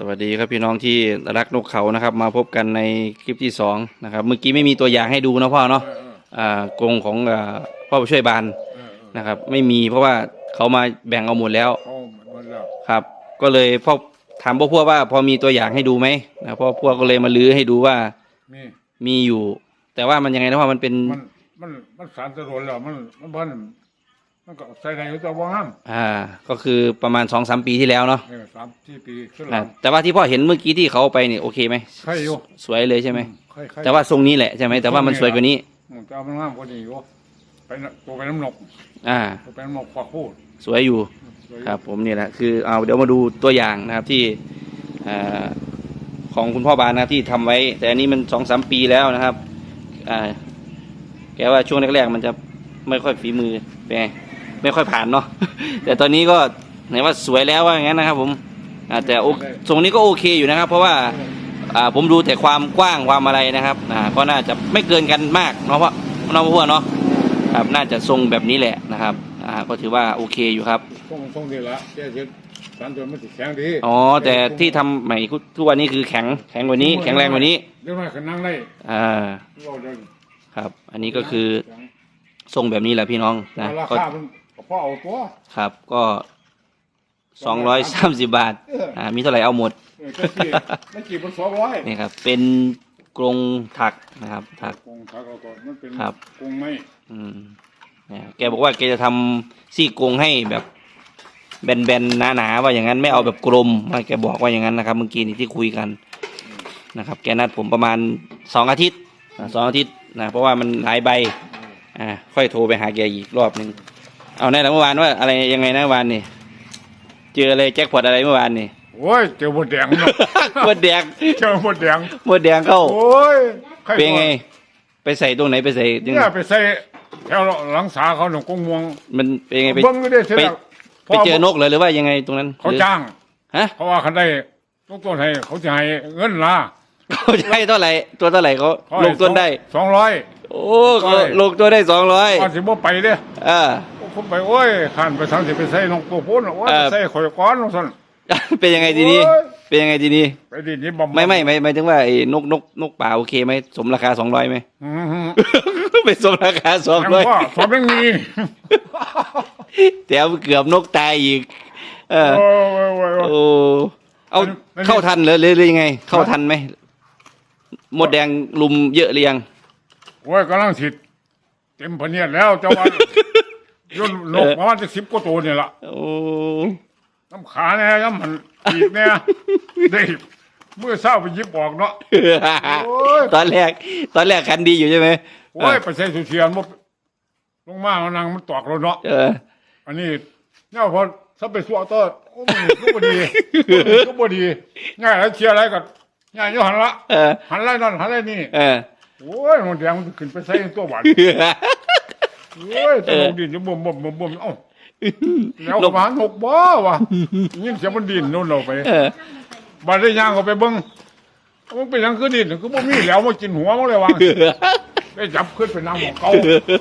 สวัสดีครับพี่น้องที่รักนกเขานะครับ มาพบกันในคลิปที่สองนะครับ เมื่อกี้ไม่มีตัวอย่างให้ดูนะพ่อเนาะเอออ่ากรงของอ่าพ่อผู้ช่วยบานเออเออนะครับ ไม่มีเพราะว่าเขามาแบ่งเอาหมดแล้วเขาหมดแล้วครับ ก็เลยพ่อถามพ่อพวกว่าพอมีตัวอย่างให้ดูไหมนะพ่อพวกก็เลยมาลื้อให้ดูว่ามีมีอยู่ แต่ว่ามันยังไงนะพ่อมันเป็นมันมันมันสารสะโดนแล้วมันมันบ้าน มันก็ใส่ในอยู่แตัวว่างามอ่า ก็คือประมาณสองสามปีที่แล้วเนาะเออสามสี่ปีขึ้นหอ่าลังแต่ว่าที่พ่อเห็นเมื่อกี้ที่เขาเอาไปเนี่ยโอเคไหมใครอยู่สวยเลยใช่ไหม ใครใครแต่ว่าทรงนี้แหละใช่ไหมแต่ว่ามันสวยกว่านี้อืมแต่ว่ามันงามกว่านี้อยู่ไปน่ะตัวไปน้ำนกอ่า ตัวไปน้ำนกควักพูดสวยอยู่สวยอยู่ ครับผมนี่แหละคือเอาเดี๋ยวมาดูตัวอย่างนะครับที่อ่าของคุณพ่อบานนะครับที่ทำไว้ แต่อันนี้มันสองสามปีแล้วนะครับอ่าแกว่าช่วงแรกๆมันจะไม่ค่อยฝีมือเป็นไง ไม่ค่อยผ่านเนาะ แต่ตอนนี้ก็ไหนว่าสวยแล้วว่าอย่างนั้นนะครับ ผมอ่าแต่โอทรงนี้ก็โอเคอยู่นะครับ เพราะว่าอ่าผมดูแต่ความกว้างความอะไรนะครับอ่าก็น่าจะไม่เกินกันมากเนาะเพราะน้องพวกเนาะครับน่าจะทรงแบบนี้แหละนะครับอ่าก็ถือว่าโอเคอยู่ครับทรงทรงดีละแกเช็ดสารตัวมันติดแข็งดีอ๋อแต่ที่ทำใหม่ทุกวันนี้คือแข็งแข็งกว่านี้ แข็งแรงกว่านี้เดี๋ยวหน่อยขึ้นนั่งได้อ่าเราเดินครับ อันนี้ก็คือทรงแบบนี้แหละพี่น้องนะราก็คามัน ก็พอเอาตัว ครับก็สองร้อยสามสิบบาทเอออ่ อ่ามีเท่าไหร่เอาหมด เออตะกี้ตะกี้มันสองร้อยนี่ครับ เป็นกรงถักนะครับถัก กงทักเราก่อนมันเป็นครับ กงไม้อืมเนี่ยแกบอกว่าแกจะทำซี่กรงให้แบบ แบนๆหนาๆว่าอย่างนั้นไม่เอาแบบกลมว่าแกบอกว่าอย่างนั้นนะครับ เมื่อกี้นี้ที่คุยกันนะครับ แกนัดผมประมาณสองอาทิตย์อ่าสองอาทิตย์นะเพราะว่ามันหลายใบ อ่าค่อยโทรไปหาแกอีกรอบหนึ่ง เอาแน่ละเมื่อวานว่าอะไรยังไงนะเมื่อวานนี่เจออะไรแจ็คพอตอะไรเมื่อวานนี่ โอ้ยเจอหมดแดงเนาะหมดแดงเจอหมดแดงหมดแดงเข้าโอ้ยใครเป็นไง ไปใส่ตรงไหนไปใส่ยังเนี่ยไปใส่แถวหลังสาเขาหนุ่มกงม่วงมันเป็นไงไปเบิ้งก็ได้เสร็จไปแล้วไปเจอนกเลยหรือว่ายังไงตรงนั้นเขาหรือจ้างฮะเพราะว่าเขาได้ทุกต้นให้เขาจะให้เงินละเขาจะให้เท่าไหร่ตัวเท่าไหร่เขาเขาลงต้นได้สองร้อยโอ้เขาลงตัวได้สองร้อยก่อนสิบ่ไปเด้อ่า ผมไปโอ้ยขันไปทางสิไปใส่นกตัวพูนโอ้ยเออไปใส่ข่อยก้อนสั่นเป็นยังไงทีนี้โอ้ย เป็นยังไงทีนี้ไปดินนี่บ่ไม่ไม่ไม่ไม่ถึงว่าไอ้นกนกนกป่าโอเคไหมสมราคาสองร้อยไหม อือหือไปสมราคาสองยังร้อยว่าสอบยังมีแถมเกือบนกตายอีก เออ โอ้ยโอ้ยโอ้ย โอ้เอามันมันเข้าทันเหรอหรือหรือยังไง เข้าทันไหมหมดแดงลุมเยอะหรือยัง โอ้ยกำลังสิเต็มพะเนียดแล้วเจ้าวัน ย่นนกประมาณจะสิบกว่าตัวเนี่ยล่ะโอ้น้ำขาเนี่ยน้ำมันอีกเนี่ยได้เมื่อเศร้าไปหยิบออกเนาะโอ้ยตอนแรก ตอนแรกคันดีอยู่ใช่ไหมโอ้ยไปใส่สุเทียนมลงมามันนั่งมันตอกเราเนาะเออ อันนี้เนี่ยพอถ้าไปสวเตอร์โอ้มันก็บ่ดีก็บ่ดีง่ายแล้วเชียร์อะไรกันง่ายอยู่หันละเออหันไรนั่นหันไรนี่เออโอ้ยมันแดงมันขึ้นไปใส่ตัวหวาน โอ้ยตะลงดินจะบ่มบ่มบ่มบ่มเอ้าแล้วหวานหกบ่วะยินเสียงมันดินนู่นเราไปเออ บัดได้ย่างเขาไปเบิ่งมันเป็นหยังคือดินคือบ่มีแล้วมากินหัวมันเลยวางได้จับขึ้นไปนั่งหมองเก่า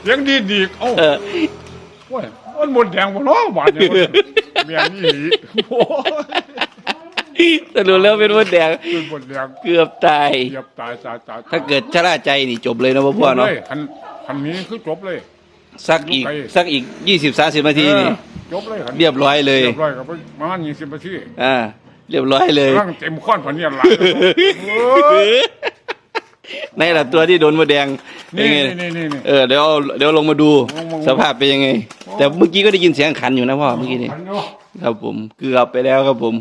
เสียงดินดีกเอ้าเออ โอ้ยมันหมดแดงบ่เนาะบาดเนี่ยเมียนี่หลีโอ้ยสรุปแล้วเป็นมดแดงเป็นหมดแดงเกือบตาย เหยียบตายตายตายถ้าเกิดชะล่าใจนี่จบเลยนะพ่อพ่อเนาะจบลยคันคันนี้คือจบเลย สักอีก สักอีกยี่สิบสามสิบนาทีนี่เออจบเลยคันเรียบร้อยเลย เรียบร้อยกับประมาณ20นาทีอ่า เรียบร้อยเลยร่างเต็มข้อนพะเนียนหลังโอ้ยในละตัวที่โดนมดแดงเป็นี่ไงนี่นี่นี่ เออเดี๋ยวเอาเดี๋ยวลงมาดูลงมาสภาพเป็นยังไง แต่เมื่อกี้ก็ได้ยินเสียงขันอยู่นะพ่อเมื่อกี้นี่คันเนาะครับผมเกือบไปแล้วครับผม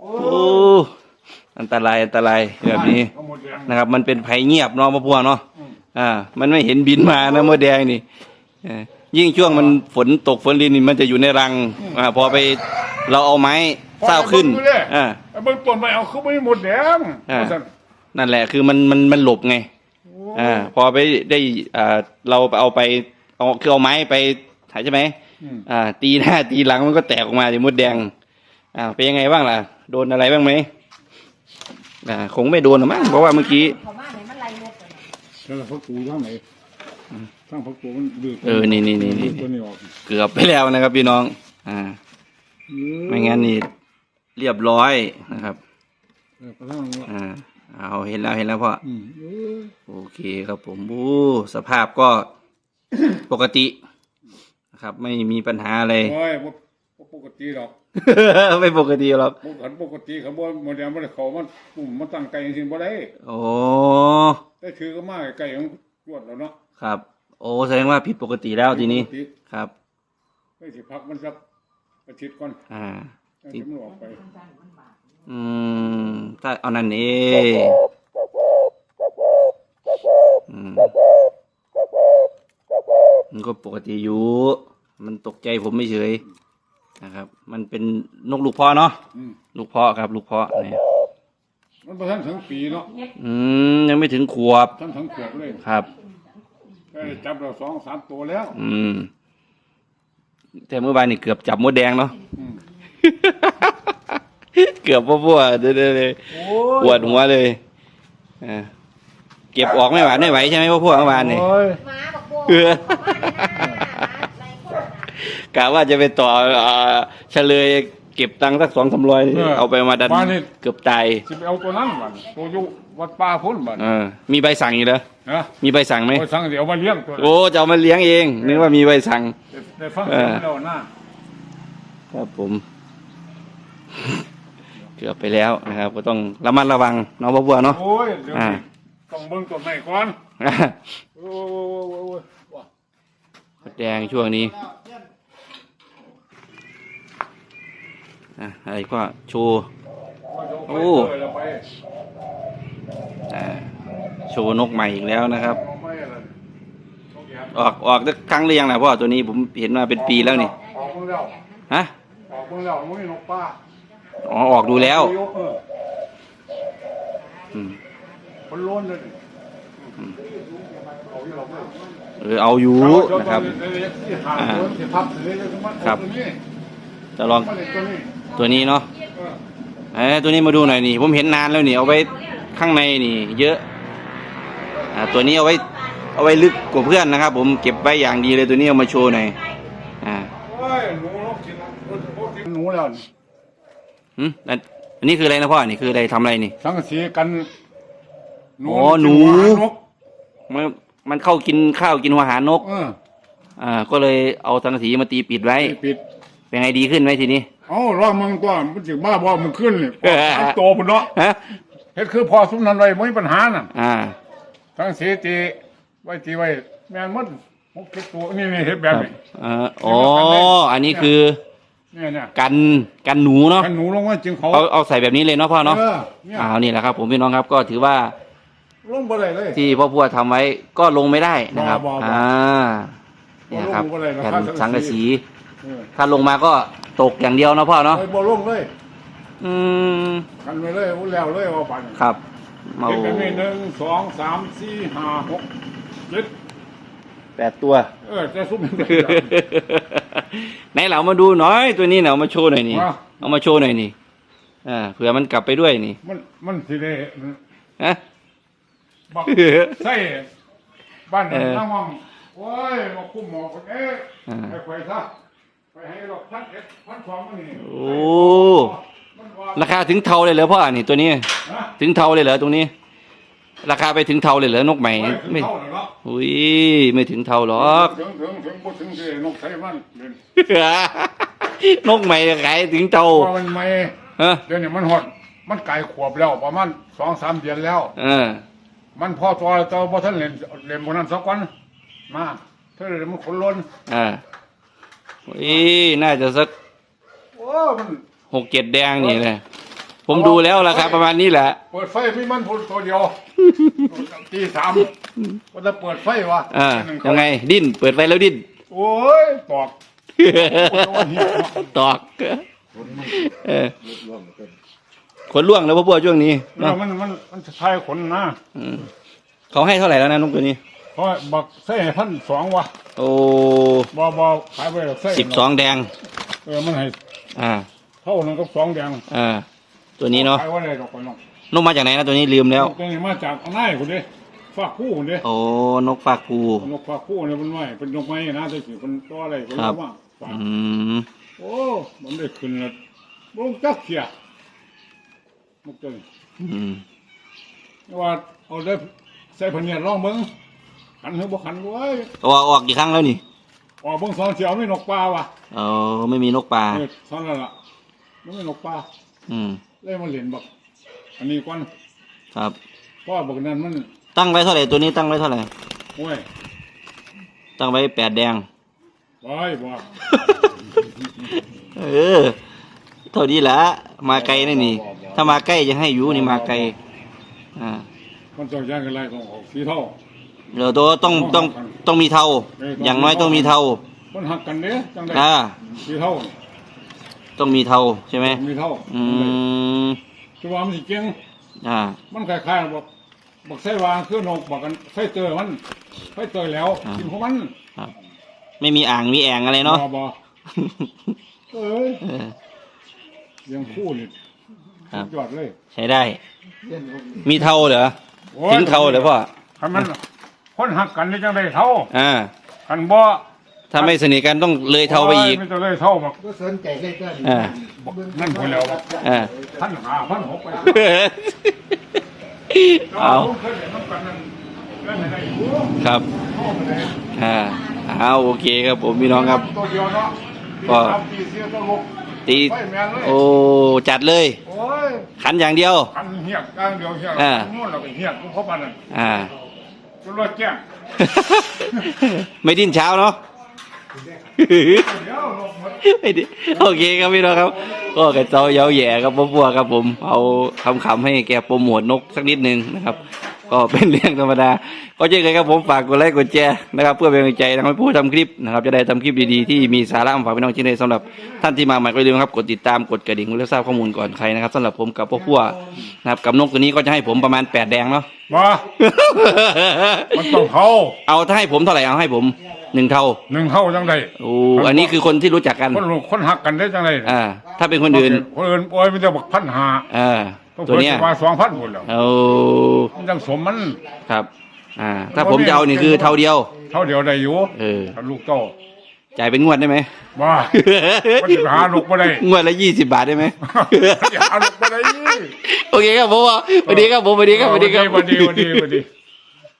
โอ้อันตรายอันตรายแบบนี้เอาหมดแดงนะครับ มันเป็นภัยเงียบเนาะพ่อพ่อเนาะอ่า มันไม่เห็นบินมานะมดแดงนี่เออ ยิ่งช่วงมันฝนตกฝนรินนี่มันจะอยู่ในรังอ่าพอไปเราเอาไม้เศร้าขึ้นอ่าไอ้เบิ่งต้นไม้เอาคือบ่มีหมดแดงอ่าว่าซั่นนั่นแหละคือมันมันมันหลบไงอ่าพอไปได้อ่าเราเอาไปเอาคือเอาไม้ไปถ่ายใช่ไหมอืมอ่า ตีหน้าตีหลังมันก็แตกออกมาจากมดแดง อ่าเป็นยังไงบ้างล่ะ โดนอะไรบ้างไหมอ่าคงไม่โดนหรอกมั้งเพราะว่าเมื่อกี้เขามาไหนมันไล่นกอะแล้วพักตูทางไหน ทางพักตูมันดื้อเออนี่นี่นี่นี่ตัวนี้ออกเกือบไปแล้วนะครับพี่น้อง อ่า ไม่งั้นนี่เรียบร้อยนะครับเออก็ต้องว่าเอาเห็นแล้วเห็นแล้วพ่อโอเคครับผมโอ้สภาพก็ปกตินะครับ ไม่มีปัญหาอะไรโอ้ยบ่ปกติหรอกไม่ปกติหรอกบ่ขันปกติเขาบ่บ่ได้บ่ได้เขามันปุ่มมันตั้งไกลจริงๆบ่ได้โอ้แต่ถือก็มากไกลของรวดแล้วเนาะครับ โอ้แสดงว่าผิดปกติแล้วทีนี้ปกติครับ ไม่สิพักมันสักอาทิตย์ก่อนอ่า แล้วจะมันออกไปอืม ถ้าเอานั่นเองอืมมันก็ปกติอยู่ มันตกใจผมไม่เฉยนะครับ มันเป็นนกลูกพ่อเนาะ อืมลูกพ่อครับ ลูกพ่อเนี่ย มันบ่ทันถึงปีเนาะอืม ยังไม่ถึงขวบ ทันถึงขวบเลย ครับก็ได้ จับเราสองสามตัวแล้ว อืม แต่เมื่อวานนี่เกือบจับมดแดงเนาะ อืมเกือบพ่อพ่อเด้อเลยโอ้ปวดหัวเลยอ่าเก็บออกไม่หวานไม่ไหวใช่ไหมพ่อพ่อเมื่อวานนี่ โอ้ยหมาบอกโบเออหมาอะไรคนน่ะกะว่าจะไปต่อเอ่อเฉลยเก็บตังค์สักสองสามร้อยเอาไปมาดันเกือบตาย สิไปเอาตัวนั้นบัดตัวอยู่ วัดป่าพุ่นบัดเออมีใบสั่งอยู่เหรอนะมีใบสั่งไหม โอ้ยสั่งเดี๋ยวมาเลี้ยงตัวโอ้จะเอามาเลี้ยงเองนึกว่ามีใบสั่งได้ฟังเอเสียองแล้วนะครับผม เกือบไปแล้วนะครับ ก็ต้องระมัดระวังเน้องพ่อบัวเนาะ โอ้ยเดี๋ยวอ่านี้ต้องเบิ่งตัวใหม่ก่อนโอ้ยโอ้ยโอ้ยโอ้ยว้ามดแดงช่วงนี้อะอะไรก็โชว์ โอ้โอ้ยไปอ่า โชว์นกใหม่อีกแล้วนะครับ ออกออกสักครั้งหรือยังนะพ่อตัวนี้ผมเห็นมาเป็นปีแล้วนี่ออกเบิ่งแล้วฮะออกเบิ่งแล้วมันมีนกป้าอ๋อออกดูแล้วเอออืมคนล้นเลยเอาอยู่หรอกเว้ยเอเอาอยู่นะครับตัวเล็กๆที่หาตัวที่พับเลยเลยมันครับจะลองตัวนี้เนาะเอ้ตัวนี้มาดูหน่อยนี่ผมเห็นนานแล้วนี่เอาไว้ ข้างในนี่ เยอะอ่าตัวนี้เอาไว้เอาไว้ลึกกว่าเพื่อนนะครับ ผมเก็บไว้อย่างดีเลยตัวนี้เอามาโชว์หน่อยอ่าโอ้ยหนูนกกินนกกินหนูแล้วนี่อืมอันอันนี้คืออะไรนะพ่อนี่คืออะไรทำอะไรนี่สังกะสีกันอ๋อหนูนกมันมันเข้ากินข้าวกินหัวหารนกเอออ่า ก็เลยเอาสังกะสีมาตีปิดไว้ปิดเป็นไงดีขึ้นไหมทีนี้เอ้ารอบมึงตัวมันสิบ้าบ่มันขึ้นนี่เออสามโตพุ่นเนาะฮะ เฮ็ดคือพอสุมนันไว้บ่มีปัญหาน่ะอ่าสังกะสีตีไว้ตีไว้แม่นหมดหกเจ็ดตัวนี่นี่เฮ็ดแบบนี้ เอ่ออ๋อ อันนี้คือเนี่ยเนี่ยกันกันหนูเนาะถ้าหนูลงมาจึงเขาเอาเอาใส่แบบนี้เลยเนาะพ่อเนาะเออเนี่ยอ้าวนี่แหละครับ ผมพี่น้องครับก็ถือว่าลงบ่ได้เลย ที่พ่อพัวทำไว้ก็ลงไม่ได้นะครับ บ่บ่บ่อ่า เนี่ยครับลงบ่ได้หรอกแผ่นครับสังกะสี เออถ้าลงมาก็ตกอย่างเดียวเนาะพ่อเนาะไปบ่ลงเลย อืมกันไปเลยอู้แล้วเลยว่าปันครับเอาเฮ็ดแบบนี้หนึ่งสองสามสี่ห้าหกเจ็ดแปดตัว เออจะซุ่มไหนเรามาดูหน่อย ตัวนี้เนาเอามาโชว์หน่อยนี่ว่าเอามาโชว์หน่อยนี่อ่าเผื่อมันกลับไปด้วยนี่ มันมันสิได้ฮะบักใส่บ้านเออนั่งมองโอ้ยมาคุ้มหมอคนเอ๊ะอ่าไปไฟซะไปให้ดอกพันเอ็ดพันสองมันนี่โอ้มันว่า ราคาถึงเท่าเลยเหรอพ่อนี่ตัวนี้ฮะถึงเท่าเลยเหรอตรงนี้ ราคาไปถึงเท่าเลยเหรอนกใหม่โอ้ยถึงไม่เท่าแล้วเนาะอุ้ยไม่ถึงเท่าหรอกถึงถึงถึงบ่ถึงสินกไทยมันเด่นนกใหม่ขายถึงเท่าเพราะมันไม่เออเดี๋ยวนี้มันหดมันไก่ขวบแล้วประมาณสองสามเดือนแล้ว เออ มันพอตัวตัวบ่ทันเล่นเล่นบนนั้นสักวันมาเธอเดี๋ยวมันขนล้นอ่าอุ้ยน่าจะสักโอ้มัน หกเจ็ดแดงนี่แหละผมดูแล้วราคาประมาณนี้แหละเปิดไฟมีมันพุ่นตัวเดียวตีสามว่าจะเปิดไฟวะอ่ายังไง ดิ้นเปิดไฟแล้วดิ้นโอ้ยตอกตอกเออขนล่วงแล้วพ่อพวช่วงนี้แล้เนาะวมันมันมันจะทายขนนะอืมเขาให้เท่าไหร่แล้วนะนกตัวนี้เพราะบักใส่พันสองวะโอ้บ่บ่ขายไปแล้วใส่สิบสองแดงเออมันให้อ่า เท่านั้นกับสองแดงอ่าตัวนี้เนาะขายว่าอะไรดอกไปน้องนกมาจากไหนนะตัวนี้ลืมแล้ว ตัวนี้มาจากอันไหนคนเด้ฝากคู่คนเด้โอ้นกฟากภูนกฝากคู่เนี่ยมันไว้เป็นนกไม้นะแต่สิเป็นตัวอะไรก็ครัรู้บว่าฝากอืมโอ้ มันได้ขึ้นแล้วบ่จักเสียมุกตัวนี้ อืมว่าเอาได้ใส่พะเนียดลองเบิ่งขันหรือบ่ขันเว้ยออกออกกี่ครั้งแล้วนี่ออกเบิ่งสองเสียวไม่นกปลาว่ะเออไม่มีนกปลา เออสองนั่นล่ะ มันไม่นกปลาอืมเลยมาเล่นบัก อันนี้ก่อนครับเพราะว่าบักนั้นมันตั้งไว้เท่าไหร่ตัวนี้ตั้งไว้เท่าไหร่ โอ้ยตั้งไว้แปดแดงว้ายบ่เออ เท่านี้ละมาไกลนี่นี่ ถ้ามาใกล้จะให้อยู่นี่มาไกล อ่ามันต้องย่างกันไรต้องออกสีเท่า เดี๋ยวตัวต้องต้องต้องมีเท่าอย่างน้อยต้องมีเท่ามันหักกันเด้จังได๋อ่า สีเท่า ต้องมีเท่าใช่ไหมมีเท่าอืมคือว่ามันสิเก่งอ่า มันคล้ายๆบอกบอกไส้วางคือนกบอกกันไส้เตยมันไส้เตยแล้วอ่า กิกินของมันครับ ไม่มีอ่างมีแอ่งอะไรเนาะ บ่บ่เอ้ยเออ เลี้ยังคู่นี่ครับ สุดยอดเลยใช้ได้ มีเท่าเหรอโอ้ยถึงเท่าเหรอพ่อคันมันคนหักกันนี่จังได้เท่าอ่า คันบ่ ถ้าไม่สนิทกันต้องเลยเท่าไปอีกโยมันจะเลยเท่าบอกก็สนใจเลยก็อ่า บอกนั่นคนแล้วบอกอ่า พันหาพันหกไปเอาเคยเห็นน้ำกันนั่นเล่นอะไรอยู่ครับ เข้าไปเลยอ่าเอาโอเคครับผมพี่น้องครับ ตัวเดียวเนาะก็ สามปีเสียต้องลกตีไฟแมนเลยโอ้จัดเลย โอ้ยขันอย่างเดียว คันเหียกกลางเดียวเหียกอ่านู่นเราไปเหียกเข้าไปนั่นอ่า จนรถแจ้งไม่ดิ้นเช้าเนาะ ไม่ดิ้นโอเคครับพี่น้องครับ ก็กระเจ้าเย้าแหย่ครับพ่อบัวครับผม เอาคำๆให้แกโปรโมทนกสักนิดนึงนะครับ ก็เป็นเรื่องธรรมดา ก็เช่นเคยครับผมฝากกดไลค์กดแชร์นะครับ เพื่อเป็นกำลังใจทำให้ผู้ทำคลิปนะครับ จะได้ทำคลิปดีๆที่มีสาระมาฝากพี่น้องที่ในสำหรับท่านที่มาใหม่ก็อย่าลืมครับกดติดตามกดกระดิ่งเพื่อทราบข้อมูลก่อนใครนะครับสำหรับผมกับพ่อพัวนะครับกับนกตัวนี้ก็จะให้ผมประมาณแปดแดงเนาะมามันต้องเท่าเอาถ้าให้ผมเท่าไหร่เอาให้ผม หนึ่งเท่าหนึ่งเท่าจังไดโอ้อันนี้คือคนที่รู้จักกัน คนคนหักกันได้จังไดอ่า ถ้าเป็นคนอื่น คนอื่นโอ้ยมันจะบอกพันหาอ่าต้องตัวเนี้ยเพิ่มาสองพันหมดแล้วเอามันจังสมมันครับ อ่า ถ้าผมจะเอานี่คือเท่าเดียว เท่าเดียวได้อยู่เออถ้าลูกเต้าจ่ายเป็นงวดได้ไหมว่ามันจะไปหาลูกมาได้ งวดละยี่สิบบาทได้ไหมอย่าหาลูกมาได้โอเคครับผมสวัสดีครับผมสวัสดีครับสวัสดีครับสวัสดีสวัสดีสวัสดี